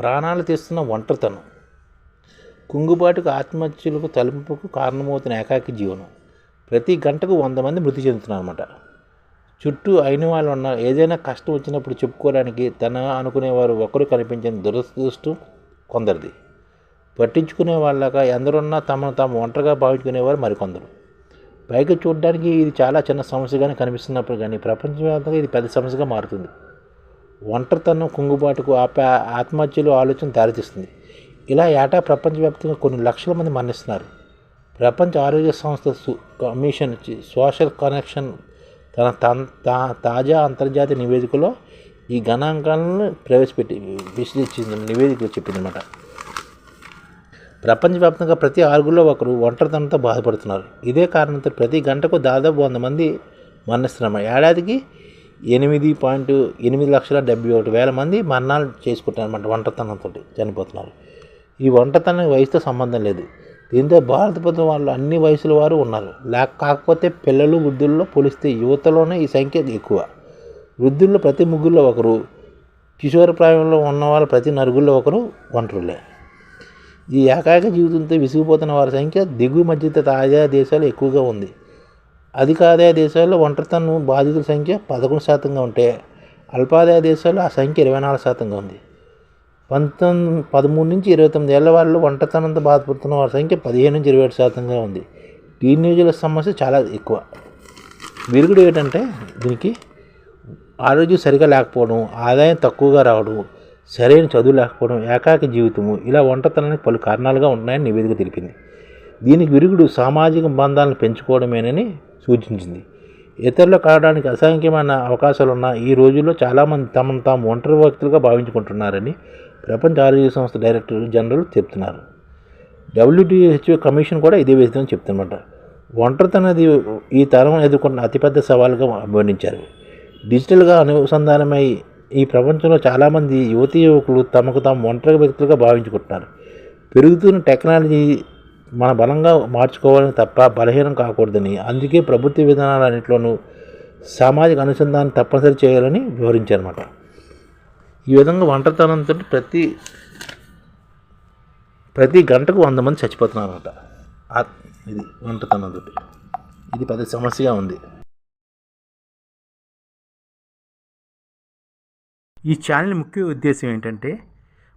ప్రాణాలు తీస్తున్న ఒంటరితనం. కుంగుబాటుకు ఆత్మహత్యలకు తలంపుకు కారణమవుతున్న ఏకాకి జీవనం. ప్రతి గంటకు వంద మంది మృతి చెందుతున్నారు అనమాట చుట్టూ అయిన వాళ్ళు ఉన్న ఏదైనా కష్టం వచ్చినప్పుడు చెప్పుకోవడానికి తన అనుకునేవారు ఒకరు కనిపించని దురదృష్టం కొందరిది. పట్టించుకునే వాళ్ళక ఎందరున్నా తమను తాము ఒంటరిగా భావించుకునేవారు మరికొందరు. పైకి చూడడానికి ఇది చాలా చిన్న సమస్యగానే కనిపిస్తున్నప్పుడు కానీ ప్రపంచవ్యాప్తంగా ఇది పెద్ద సమస్యగా మారుతుంది. ఒంటరితనం కుంగుబాటుకు ఆపే ఆత్మహత్యలు ఆలోచన దారితీస్తుంది. ఇలా ఏటా ప్రపంచవ్యాప్తంగా కొన్ని లక్షల మంది మరణిస్తున్నారు. ప్రపంచ ఆరోగ్య సంస్థ కమిషన్ సోషల్ కనెక్షన్ తన తా- తాజా అంతర్జాతీయ నివేదికలో ఈ గణాంకాలను ప్రవేశపెట్టి విశ్లేషించింది నివేదిక చెప్పిందనమాట ప్రపంచవ్యాప్తంగా ప్రతి ఆరుగురిలో ఒకరు ఒంటరితనంతో బాధపడుతున్నారు. ఇదే కారణంతో ప్రతి గంటకు దాదాపు వంద మంది మరణిస్తున్నారు ఏడాదికి ఎనిమిది పాయింట్ ఎనిమిది లక్షల డెబ్బై ఒకటి వేల మంది మరణాలు చేసుకుంటారన్నమాట ఒంటరితనంతో చనిపోతున్నారు. ఈ ఒంటరితనం వయసుతో సంబంధం లేదు. దీంతో భారత ప్రభుత్వం వాళ్ళు అన్ని వయసుల వారు ఉన్నారు. లేక కాకపోతే పిల్లలు వృద్ధుల్లో పోలిస్తే యువతలోనే ఈ సంఖ్య ఎక్కువ. వృద్ధుల్లో ప్రతి ముగ్గురులో ఒకరు కిషోర ప్రాయంలో ఉన్నవాళ్ళు ప్రతి నరుగుల్లో ఒకరు ఒంటరులే. ఈ ఏకాక జీవితంతో విసిగిపోతున్న వారి సంఖ్య దిగువ మధ్యత ఆదాయ దేశాలు ఎక్కువగా ఉంది. అధిక ఆదాయ దేశాల్లో ఒంటరితనం బాధితుల సంఖ్య పదకొండు శాతంగా ఉంటే అల్పాదాయ దేశాల్లో ఆ సంఖ్య ఇరవై నాలుగు శాతంగా ఉంది. పంతొమ్మిది పదమూడు నుంచి ఇరవై తొమ్మిది ఏళ్ళ వాళ్ళు ఒంటరితనంతో బాధపడుతున్న వారి సంఖ్య పదిహేను నుంచి ఇరవై ఏడు శాతంగా ఉంది. టీనేజర్ల సమస్య చాలా ఎక్కువ. విరుగుడు ఏంటంటే దీనికి ఆరోగ్యం సరిగా లేకపోవడం ఆదాయం తక్కువగా రావడం సరైన చదువు లేకపోవడం ఏకాకి జీవితము ఇలా ఒంటరితనానికి పలు కారణాలుగా ఉన్నాయని నివేదిక తెలిపింది. దీనికి విరుగుడు సామాజిక బంధాలను పెంచుకోవడమేనని సూచించింది. ఇతరులు కావడానికి అసంఖ్యమైన అవకాశాలు ఉన్న ఈ రోజుల్లో చాలామంది తమను తాము ఒంటరి వ్యక్తులుగా భావించుకుంటున్నారని ప్రపంచ ఆరోగ్య సంస్థ డైరెక్టర్ జనరల్ చెప్తున్నారు. డబ్ల్యూటీహెచ్ఓ కమిషన్ కూడా ఇదే విధంగా చెప్తున్నమాట ఒంటరితనది ఈ తరం ఎదుర్కొన్న అతిపెద్ద సవాలుగా అభివర్ణించారు డిజిటల్గా అనుసంధానమై ఈ ప్రపంచంలో చాలామంది యువతీ యువకులు తమకు తాము ఒంటరి వ్యక్తులుగా భావించుకుంటున్నారు. పెరుగుతున్న టెక్నాలజీ మన బలంగా మార్చుకోవాలని తప్ప బలహీనం కాకూడదని. అందుకే ప్రభుత్వ విధానాలన్నింటిలోనూ సామాజిక అనుసంధానం తప్పనిసరి చేయాలని వివరించారన్నమాట. ఈ విధంగా ఒంటరితనంతో ప్రతి ప్రతి గంటకు వంద మంది చచ్చిపోతున్నారు అనమాట ఇది ఒంటరితనంతో. ఇది పెద్ద సమస్యగా ఉంది. ఈ ఛానల్ ముఖ్య ఉద్దేశం ఏంటంటే